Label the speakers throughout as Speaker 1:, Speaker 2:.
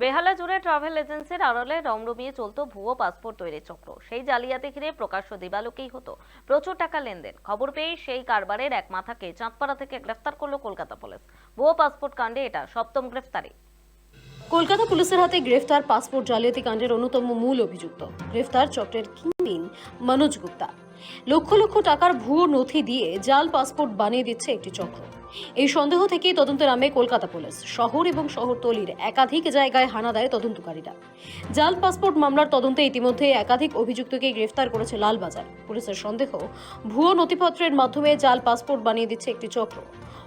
Speaker 1: বেহালা জুড়ে ট্রাভেল এজেন্সির আড়ালে রমরমিয়ে চলতো ভুয়ো পাসপোর্ট তৈরির চক্র। সেই জালিয়াতি ঘিরে প্রকাশ্য দিবালোকেই হতো। প্রচুর টাকা লেনদেন। খবর পেয়ে সেই কারবারের এক মাথাকে চাঁদপাড়া থেকে গ্রেফতার করল কলকাতা পুলিশ। ভুয়ো পাসপোর্ট কাণ্ডে এটা সপ্তম গ্রেফতারি।
Speaker 2: কলকাতা পুলিশের হাতে গ্রেফতার পাসপোর্ট জালিয়াতি কাণ্ডের অন্যতম মূল অভিযুক্ত। গ্রেফতার চক্রের কিংপিন মনোজ গুপ্তা। লক্ষ লক্ষ টাকার ভুয়ো নথি দিয়ে জাল পাসপোর্ট বানিয়ে দিচ্ছে একটি চক্র। এই সন্দেহ থেকেই তদন্তে নামে কলকাতা পুলিশ। শহর এবং শহরতলির একাধিক জায়গায় হানা দেয় তদন্তকারীরা। জাল পাসপোর্ট মামলার তদন্তে ইতিমধ্যে একাধিক অভিযুক্তকে গ্রেফতার করেছে লালবাজার। পুলিশের সন্দেহ, ভুয়ো নথিপত্রের মাধ্যমে জাল পাসপোর্ট বানিয়ে দিচ্ছে একটি চক্র।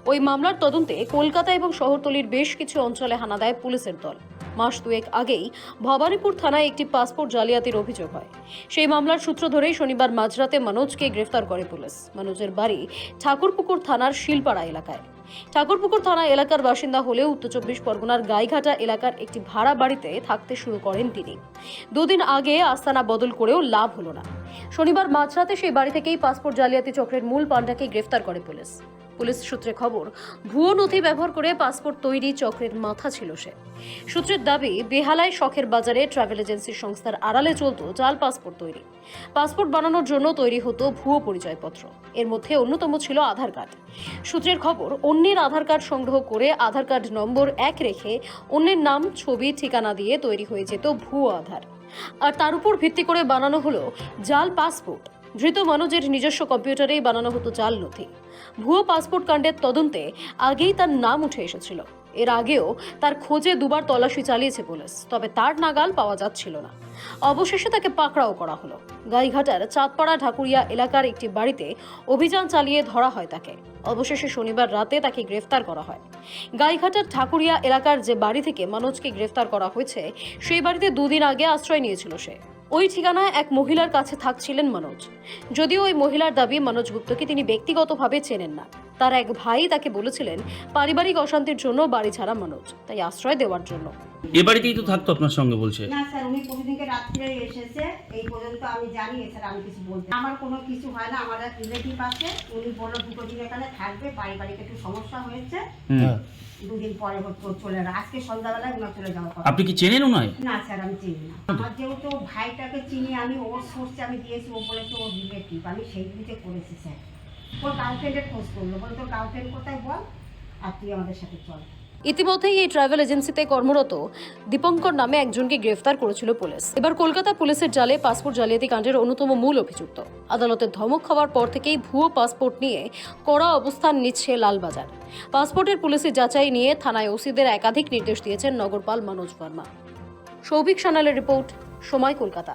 Speaker 2: ওই মামলার তদন্তে কলকাতা এবং শহরতলির বেশ কিছু অঞ্চলে হানা দেয় পুলিশের দল। মাস দুয়েক আগেই ভবানীপুর থানায় একটি পাসপোর্ট জালিয়াতির অভিযোগ হয়। সেই মামলার সূত্র ধরেই শনিবার মাঝরাতে মনোজকে গ্রেফতার করে পুলিশ। মনোজের বাড়ি ঠাকুরপুকুর থানার শিলপাড়া এলাকায়। ঠাকুরপুকুর থানা এলাকার বাসিন্দা হলেও উত্তর চব্বিশ পরগনার গাইঘাটা এলাকার একটি ভাড়া বাড়িতে থাকতে শুরু করেন তিনি। দুদিন আগে আস্তানা বদল করেও লাভ হলো না। শনিবার মাঝরাতে সেই বাড়ি থেকেই পাসপোর্ট জালিয়াতি চক্রের মূল পান্ডাকে গ্রেফতার করে পুলিশ। পুলিশ সূত্রে খবর, ভুয়ো নথি ব্যবহার করে পাসপোর্ট তৈরি চক্রের মাথা ছিল সে। সূত্রের দাবি, বেহালায় শখের বাজারে ট্রাভেল এজেন্সি সংস্থার আড়ালে চলত জাল পাসপোর্ট তৈরি। পাসপোর্ট বানানোর জন্য তৈরি হতো ভুয়ো পরিচয়পত্র। এর মধ্যে অন্যতম ছিল আধার কার্ড। সূত্রের খবর, অন্যের আধার কার্ড সংগ্রহ করে আধার কার্ড নম্বর এক রেখে অন্যের নাম, ছবি, ঠিকানা দিয়ে তৈরি হয়ে যেত ভুয়ো আধার। আর তার উপর ভিত্তি করে বানানো হলো জাল পাসপোর্ট। ধৃত মনোজের নিজস্ব কম্পিউটারেই বানানো হতো জাল নথি। ভুয়ো পাসপোর্ট কাণ্ডের তদন্তে আগেই তার নাম উঠে এসেছিল। এর আগেও তার খোঁজে দুবার তল্লাশি চালিয়েছে পুলিশ, তবে তার নাগাল পাওয়া যাচ্ছিল না। অবশেষে তাকে পাকড়াও করা হলো। গাইঘাটার চাঁদপাড়া ঢাকুরিয়া এলাকার একটি বাড়িতে অভিযান চালিয়ে ধরা হয় তাকে। অবশেষে শনিবার রাতে তাকে গ্রেফতার করা হয়। গাইঘাটার ঠাকুরিয়া এলাকার যে বাড়ি থেকে মনোজকে গ্রেফতার করা হয়েছে, সেই বাড়িতে দুদিন আগে আশ্রয় নিয়েছিল সে। ওই ঠিকানায় এক মহিলার কাছে থাকছিলেন মনোজ। যদিও ওই মহিলার দাবি মনোজ গুপ্তকে তিনি ব্যক্তিগতভাবে চেনেন না। তার এক ভাই তাকে বলেছিলেন পারিবারিক অশান্তির জন্য বাড়ি ছাড়া মনোজ তাই আশ্রয় দেওয়ার জন্য।
Speaker 3: এ বাড়িতেই তো থাকতো আপনার সঙ্গে বলছে?
Speaker 4: না স্যার উনি প্রতিদিনকে রাত্রে এসেছে। এই পর্যন্ত আমি জানি এছাড়া আমি কিছু বলতে আমার কোনো কিছু হয় না আমার এক রিলেটিভ আছে উনি বলল দুটো দিন এখানে থাকবে পারিবারিক একটু সমস্যা হয়েছে।
Speaker 3: হুম।
Speaker 4: দুদিন পরে হচ্ছে চলে যাবে আজকে সন্ধ্যাবেলায় উনার চলে যাওয়ার কথা।
Speaker 3: আপনি কি চেনেন ওনায়
Speaker 4: না স্যার আমি চিনি না। আমার যেহেতু ভাইটাকে চিনি আমি ওর সোর্সে আমি দিয়েছি ও বলেছে ওর রিলেটিভ আমি সেই দিকে করেছি স্যার। ওর গার্লফ্রেন্ডের খোঁজ করল। তোর গার্লফ্রেন্ড কোথায় বল, আর তুই আমাদের সাথে চল।
Speaker 2: ইতিমধ্যেই এই ট্রাভেল এজেন্সিতে কর্মরত দীপঙ্কর নামে একজনকে গ্রেফতার করেছিল পুলিশ। এবার কলকাতা পুলিশের জালে পাসপোর্ট জালিয়াতি কাণ্ডের অন্যতম মূল অভিযুক্ত। আদালতের ধমক খাওয়ার পর থেকেই ভুয়ো পাসপোর্ট নিয়ে কড়া অবস্থান নিচ্ছে লালবাজার। পাসপোর্টের পুলিশি যাচাই নিয়ে থানায় ওসিদের একাধিক নির্দেশ দিয়েছেন নগরপাল মনোজ বর্মা। সৌভিক সানালের রিপোর্ট, সময় কলকাতা।